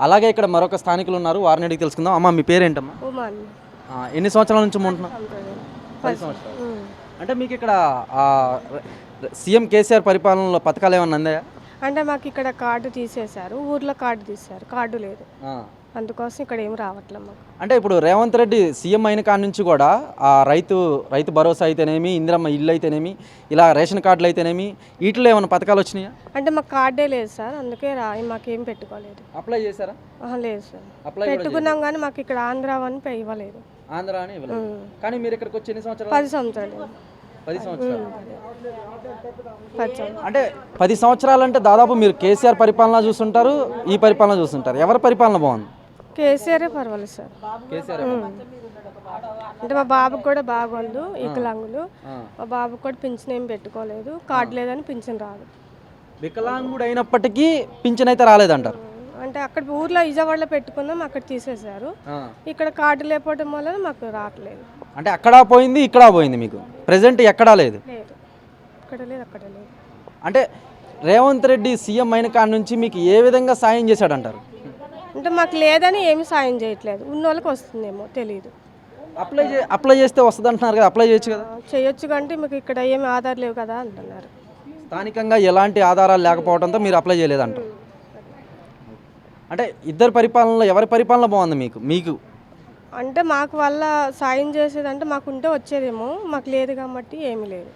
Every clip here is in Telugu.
అలాగే ఇక్కడ మరొక స్థానికులు ఉన్నారు వారిని అడిగి తెలుసుకుందాం. అమ్మ మీ పేరేంటమ్మా? ఆ, ఎన్ని సంవత్సరాల నుంచి ఉంటున్నాం సంప్రదాయం. పది. సంవత్సరాలు. ఉమ్. అంటే మీకు ఇక్కడ ఆ, సీఎం కేసీఆర్ పరిపాలనలో పథకాలు ఏమన్నా అందాయా? అంటే మాకు ఇక్కడ కార్డు తీసేశారు ఊర్లో కార్డు తీశారు కార్డు లేదు. ఆ. అందుకోసం ఇక్కడ ఏం రావట్లేదు మాకు. అంటే ఇప్పుడు రేవంత్ రెడ్డి సీఎం అయిన కాడ నుంచి కూడా ఆ రైతు రైతు భరోసా అయితేనేమి ఇందిరమ్మ ఇల్లు అయితేనేమి ఇలా రేషన్ కార్డులు అయితేనేమి వీటిలో ఏమైనా పథకాలు వచ్చినాయా? అంటే మాకు కార్డే లేదు సార్ అందుకే రా మాకేం పెట్టుకోలేదు. అప్లై చేశారా? ఆహా, లేదు సార్. అప్లై కూడా పెట్టుకున్నాం కానీ మాకు ఇక్కడ ఆంధ్ర అని పే- ఇవ్వలేదు. ఆంధ్ర అని ఇవ్వలేదు. కానీ మీరు ఇక్కడికి వచ్చి ఎన్ని సంవత్సరాలు? పది సంవత్సరాలు. పది సంవత్సరాలు. పది సంవత్సరాలు. అంటే పది సంవత్సరాలు అంటే దాదాపు మీరు కేసీఆర్ పరిపాలన చూస్తుంటారు ఈ పరిపాలన చూస్తుంటారు. ఎవరి పరిపాలన బాగుంది? కేసీఆరే పర్వాలేదు సార్. కేసీఆర్. అంటే మా బాబుకి కూడా బాగోళ్ళు వికలాంగులు మా బాబుకి కూడా పింఛన్ ఏం పెట్టుకోలేదు కార్డు లేదని పింఛన్ రాదు. వికలాంగుడు అయినప్పటికీ పింఛన్ అయితే రాలేదంటారు? అంటే అక్కడ ఊర్లో విజయవాడలో పెట్టుకున్నాం అక్కడ తీసేశారు. ఇక్కడ కార్డు లేకపోవడం వల్ల మాకు రావట్లేదు. అంటే అక్కడ పోయింది ఇక్కడ పోయింది మీకు? ప్రెసెంట్ ఎక్కడా లేదు? ఇక్కడ లేదు అక్కడ లేదు. అంటే రేవంత్ రెడ్డి సీఎం అయిన కాడ నుంచి మీకు ఏ విధంగా సాయం చేశాడంటారు? అంటే మాకు లేదని ఏమి సాయం చేయట్లేదు. ఉన్న వాళ్ళకి వస్తుందేమో తెలియదు అప్లై చే అప్లై చేస్తే వస్తుంది అంటున్నారు కదా అప్లై చేయొచ్చు కదా? చేయొచ్చు కంటే మీకు ఇక్కడ ఏమి ఆధార్ లేవు కదా అంటున్నారు. స్థానికంగా ఎలాంటి ఆధారాలు లేకపోవడంతో మీరు అప్లై చేయలేదంటారు. అంటే ఇద్దరు పరిపాలనలో ఎవరి పరిపాలన బాగుంది మీకు? మీకు? అంటే మాకు వల్ల సాయం చేసేదంటే మాకు ఉంటే వచ్చేదేమో మాకు లేదు కాబట్టి ఏమీ లేదు.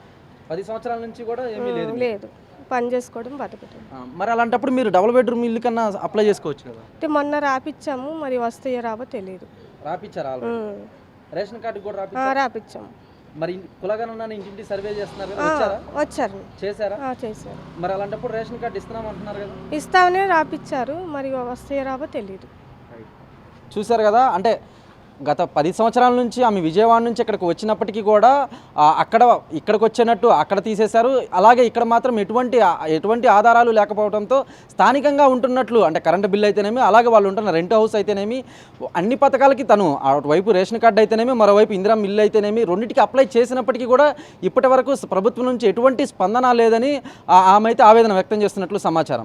పది సంవత్సరాల నుంచి కూడా ఏమీ లేదు లేదు. పని చేసుకోవడం బతకటం. ఆ, మరి అలాంటప్పుడు మీరు డబుల్ బెడ్రూమ్ ఇల్లు కన్నా అప్లై చేసుకోవచ్చు కదా? అంటే మొన్న రాపిచ్చాము మరి వస్తాయో రావో తెలియదు రాపిచ్చారా? ఉమ్. రేషన్ కార్డు కూడా రాపి ఆ, రాపిచ్చాము. మరి కులగనన్న ఇంటింటి సర్వే చేస్తున్నారు కదా వచ్చారా? వచ్చారు. చేశారా? ఆ, చేశారు. మరి అలాంటప్పుడు రేషన్ కార్డు ఇస్తున్నాం అంటున్నారు కదా? ఇస్తామనే రాపిచ్చారు మరి వస్తాయో రావో తెలియదు చూశారు కదా అంటే గత పది సంవత్సరాల నుంచి ఆమె విజయవాడ నుంచి ఇక్కడికి వచ్చినప్పటికీ కూడా అక్కడ ఇక్కడికి వచ్చినట్టు అక్కడ తీసేశారు. అలాగే ఇక్కడ మాత్రం ఎటువంటి ఎటువంటి ఆధారాలు లేకపోవడంతో స్థానికంగా ఉంటున్నట్లు అంటే కరెంటు బిల్ అయితేనేమి అలాగే వాళ్ళు ఉంటున్న రెంట్ హౌస్ అయితేనేమి అన్ని పథకాలకి తను అటువైపు రేషన్ కార్డు అయితేనేమి మరోవైపు ఇందిరా మిల్లు అయితేనేమి రెండింటికి అప్లై చేసినప్పటికీ కూడా ఇప్పటి ప్రభుత్వం నుంచి ఎటువంటి స్పందన లేదని ఆమె అయితే ఆవేదన వ్యక్తం చేస్తున్నట్లు సమాచారం.